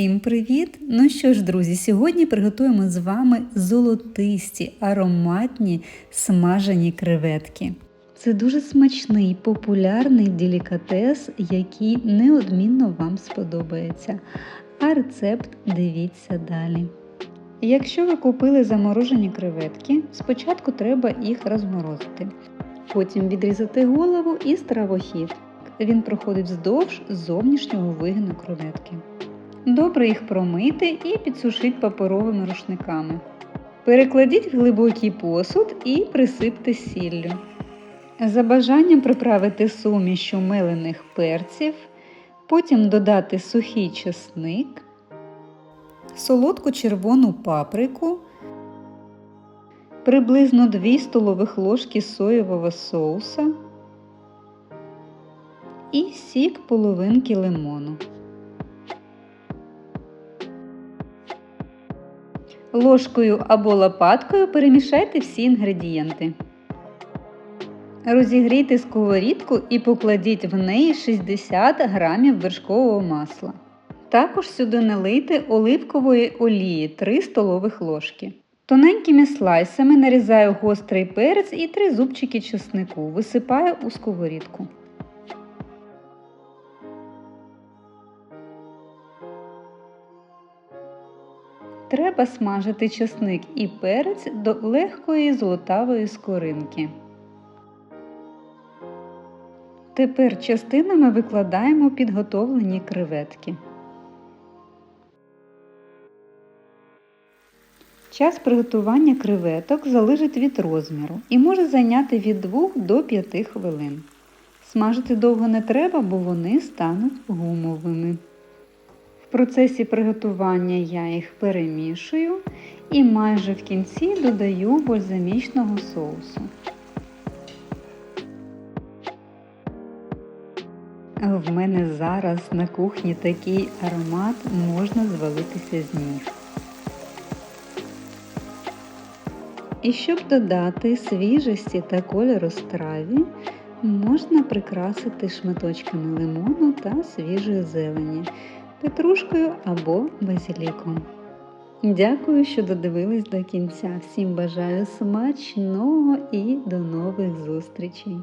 Всім привіт! Ну що ж, друзі, сьогодні приготуємо з вами золотисті, ароматні смажені креветки. Це дуже смачний, популярний делікатес, який неодмінно вам сподобається. А рецепт дивіться далі. Якщо ви купили заморожені креветки, спочатку треба їх розморозити. Потім відрізати голову і стравохід. Він проходить вздовж зовнішнього вигину креветки. Добре їх промити і підсушіть паперовими рушниками. Перекладіть в глибокий посуд і присипте сіллю. За бажанням приправити сумішю мелених перців, потім додати сухий чесник, солодку червону паприку, приблизно 2 столових ложки соєвого соуса і сік половинки лимону. Ложкою або лопаткою перемішайте всі інгредієнти. Розігрійте сковорідку і покладіть в неї 60 г вершкового масла. Також сюди налийте оливкової олії 3 столових ложки. Тоненькими слайсами нарізаю гострий перець і 3 зубчики чеснику. Висипаю у сковорідку. Треба смажити чесник і перець до легкої золотавої скоринки. Тепер частинами викладаємо підготовлені креветки. Час приготування креветок залежить від розміру і може зайняти від 2 до 5 хвилин. Смажити довго не треба, бо вони стануть гумовими. В процесі приготування я їх перемішую і майже в кінці додаю бальзамічного соусу. В мене зараз на кухні такий аромат можна звалитися з ніг. І щоб додати свіжості та кольору страві, можна прикрасити шматочками лимону та свіжої зелені, петрушкою або базиліком. Дякую, що додивились до кінця. Всім бажаю смачного і до нових зустрічей!